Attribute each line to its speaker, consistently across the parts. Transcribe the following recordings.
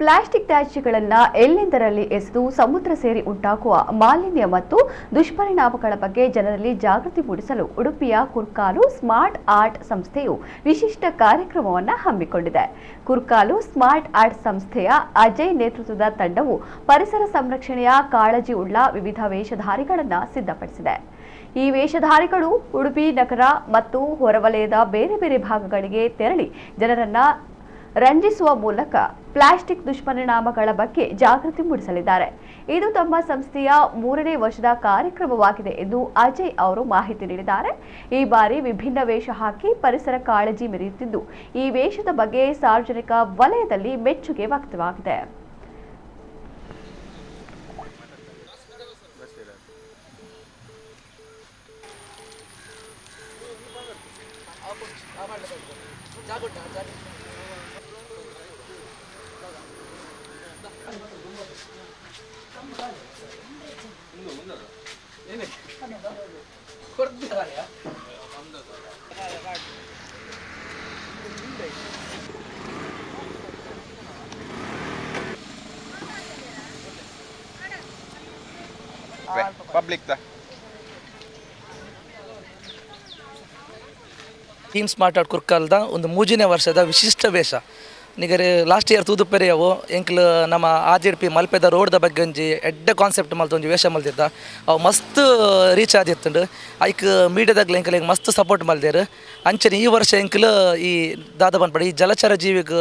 Speaker 1: Plastic ತ್ಯಾಜ್ಯಗಳನ್ನು ಎಲ್ಲೆಂದರಲ್ಲಿ ಎಸೆದು ಸಮುದ್ರ ಸೇರಿ ಉಂಟಾಗುವ ಮಾಲಿನ್ಯ ಮತ್ತು ದುಷ್ಪರಿಣಾಮಗಳ ಬಗ್ಗೆ ಜನರಲ್ಲಿ ಜಾಗೃತಿ ಮೂಡಿಸಲು ಉಡುಪಿಯ ಕುರ್ಕಾಲು ಸ್ಮಾರ್ಟ್ ಆರ್ಟ್ ಸಂಸ್ಥೆಯು ವಿಶಿಷ್ಟ ಕಾರ್ಯಕ್ರಮವನ್ನು ಹಮ್ಮಿಕೊಂಡಿದೆ. ಕುರ್ಕಾಲು ಸ್ಮಾರ್ಟ್ ಆರ್ಟ್ ಸಂಸ್ಥೆಯ ಅಜಯ್ ನೇತೃತ್ವದ ತಂಡವು ಪರಿಸರ ಸಂರಕ್ಷಣೆಯ ಕಾಳಜಿ ಉಳ್ಳ ವಿವಿಧ ವೇಷಧಾರಿಗಳನ್ನು ಸಿದ್ಧಪಡಿಸಿದೆ. ಈ ವೇಷಧಾರಿಗಳು ಉಡುಪಿ, ನಗರ ಮತ್ತು ಹೊರವಲಯದ ಬೇರೆ ಬೇರೆ ಭಾಗಗಳಿಗೆ ತೆರಳಿ ಜನರನ್ನ ರಂಜಿಸುವ ಮೂಲಕ ಪ್ಲಾಸ್ಟಿಕ್ ದುಷ್ಪರಿಣಾಮಗಳ ಬಗ್ಗೆ ಜಾಗೃತಿ ಮೂಡಿಸಲಿದ್ದಾರೆ. ಇದು ತಮ್ಮ ಸಂಸ್ಥೆಯ ಮೂರನೇ ವರ್ಷದ ಕಾರ್ಯಕ್ರಮವಾಗಿದೆ ಎಂದು ಅಜಯ್ ಅವರು ಮಾಹಿತಿ ನೀಡಿದ್ದಾರೆ. ಈ ಬಾರಿ ವಿಭಿನ್ನ ವೇಷ ಹಾಕಿ ಪರಿಸರ ಕಾಳಜಿ ಮೆರೆಯುತ್ತಿದ್ದು, ಈ ವೇಷದ ಬಗ್ಗೆ ಸಾರ್ವಜನಿಕ ವಲಯದಲ್ಲಿ ಮೆಚ್ಚುಗೆ ವ್ಯಕ್ತವಾಗಿದೆ.
Speaker 2: ಪಬ್ಲಿಕ್ ದ.
Speaker 3: ಟೀಮ್ ಸ್ಮಾರ್ಟ್ ಆರ್ಟ್ ಕುರ್ಕಲ್ದ ಒಂದು ಮೂಜನೇ ವರ್ಷದ ವಿಶಿಷ್ಟ ವೇಷ. ನಿಗರೆ ಲಾಸ್ಟ್ ಇಯರ್ ತೂದುಪೆರೆಯವು ಎಂಕ್ಲು ನಮ್ಮ ಆರ್ ಪಿ ಮಲ್ಪೆದ ಬಗ್ಗೆ ಒಂಜಿ ಎಡ್ಡೆ ಕಾನ್ಸೆಪ್ಟ್ ಮಲ್ತ ಒಂಜಿ ವೇಷ ಮಲ್ತಿದ್ದ ಅವು ಮಸ್ತ್ ರೀಚ್ ಆದಿತ್ತುಂಡು. ಐಕ್ ಮೀಡಿಯಾದಾಗ ಎಂಕಲ್ ಮಸ್ತ್ ಸಪೋರ್ಟ್ ಮಲ್ದೇರು. ಅಂಚನೆ ಈ ವರ್ಷ ಎಂಕಲ್ ಈ ದಾದ ಬಂದ್ಪಡ ಈ ಜಲಚರ ಜೀವಿಗೆ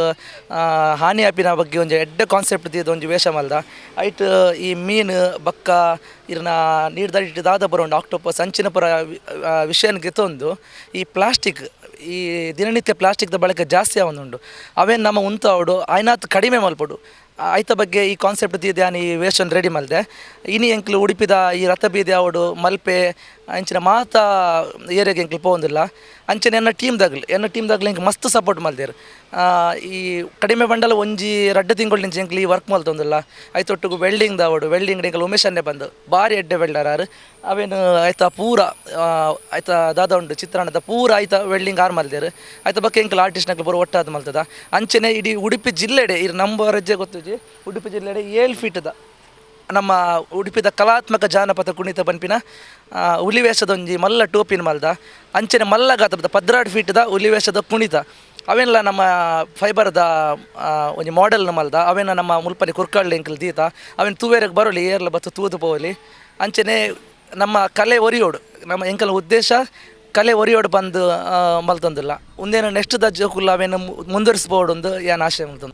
Speaker 3: ಹಾನಿ ಆಪಿನ ಬಗ್ಗೆ ಒಂಜಿ ಎಡ್ಡೆ ಕಾನ್ಸೆಪ್ಟ್ ತೀದ ಒಂಜಿ ವೇಷ ಮಲ್ದ. ಐಟ್, ಈ ಮೀನು, ಬಕ್ಕ, ಇರ್ನ ನೀರ್ದಡಿಟ್ಟು ದಾದ ಬರೋಂಡು ಆಕ್ಟೋಪಸ್ ಅಂಚಿನ ಪುರ ವಿಷಯನ ಗೆತ್ತೊಂದು ಈ ಪ್ಲಾಸ್ಟಿಕ್ ಈ ದಿನನಿತ್ಯ ಪ್ಲಾಸ್ಟಿಕ್ದ ಬಳಕೆ ಜಾಸ್ತಿ ಆವೊಂದುಂಡು ಅವೇನು ನಮ್ಮ ಉಂತಾವಡು? ಆಯ್ನಾತ್ ಕಡಿಮೆ ಮಲ್ಪಡು ಆಯ್ತ ಬಗ್ಗೆ ಈ ಕಾನ್ಸೆಪ್ಟ್ ದಿದ್ಯಾನ ಈ ವೇಷನ್ ರೆಡಿ ಮಲ್ದೆ ಇನಿ ಎಂಕ್ಲು ಉಡುಪಿದ ಈ ರಥ ಬೀದಿ ಅವಡು ಮಲ್ಪೆ, ಅಂಚಿನ ಮಾತ ಏರಿಯಾಗೆ ಎಂಕ್ಲು ಪೋಂದಿಲ್ಲ ಅಂಚನೆ ಎನ್ನ ಟೀಮ್ದಾಗ್ಲು ಎನ್ನ ಟೀಮ್ದಾಗ್ಲು ಎಂಕ್ ಮಸ್ತ್ ಸಪೋರ್ಟ್ ಮಲ್ದೇರು ಈ ಕಡಿಮೆ ಬಂಡಲ ಒಂಜಿ ರಡ್ಡ ತಿಂಗಳು ಎಂಕ್ಲಿ ಈ ವರ್ಕ್ ಮಲ್ತೊಂದಿಲ್ಲ ಆಯ್ತೊಟ್ಟಿಗೂ ವೆಲ್ಡಿಂಗ್ ದಾವಡು ವೆಲ್ಡಿಂಗ್ ಎಂಕ್ಲು ಉಮೇಶ್ ಅನ್ನೇ ಬಂದು ಭಾರಿ ಎಡ್ಡೆ ವೆಲ್ಡರ್ ಅವೇನು ಆಯ್ತಾ ಪೂರ ಆಯ್ತ ದಾದ ಉಂಡು ಚಿತ್ರಾನ್ನದ ಪೂರ ಆಯ್ತಾ ವೆಲ್ಡಿಂಗ್ ಆರ್ ಮಲ್ದೇರು ಆಯ್ತಾ ಬಗ್ಗೆ ಆರ್ಟಿಸ್ಟ್ ಆರ್ಟಿಸ್ಟ್ನಕ್ಲು ಬರೋ ಒಟ್ಟಾದ ಮಲ್ತದ ಅಂಚನೆ ಇಡೀ ಉಡುಪಿ ಜಿಲ್ಲೆಡೆ ಇರು ನಮ್ಮ ರಜ್ಜೆ ಗೊತ್ತಿಜಿ ಉಡುಪಿ ಜಿಲ್ಲೆಡೆ ಏಳು ಫೀಟದ ನಮ್ಮ ಉಡುಪಿದ ಕಲಾತ್ಮಕ ಜಾನಪದ ಕುಣಿತ ಪಂಪಿನ ಹುಲಿವೇಷದೊಂಜಿ ಮಲ್ಲ ಟೋಪಿನ ಮಲ್ದ, ಅಂಚಿನ ಮಲ್ಲ ಗಾತ್ರದ ಪದ್ರಾಡು ಫೀಟ್ದ ಹುಲಿವೇಷದ ಕುಣಿತ. ಅವೆಲ್ಲ ನಮ್ಮ ಫೈಬರ್ದ ಒಂಜಿ ಮಾಡೆಲ್ನ ಮಲ್ದ. ಅವೇನ ನಮ್ಮ ಮುಲ್ಪನಿ ಕುರ್ಕಳ್ಳಿ ಎಂಕಲ್ ದೀತ. ಅವೇನು ತೂವೇರಿಗೆ ಬರೋಲಿ, ಏರ್ಲ ಬತ್ತು ತೂದು ಪೋಲಿ. ಅಂಚನೆ ನಮ್ಮ ಕಲೆ ಒರಿಯೋಡು, ನಮ್ಮ ಎಂಕಲ್ ಉದ್ದೇಶ ಕಲೆ ಒರಿಯೋಡು ಬಂದು ಮಲ್ತಂದಿಲ್ಲ. ಒಂದೇನು ನೆಕ್ಸ್ಟ್ ದ ಕುಲ್ಲ ಅವೇನು ಮುಂದುವರಿಸ್ಬೋಡು ಒಂದು ಏನು ಆಶೆ ಮಲ್ತೊಂದು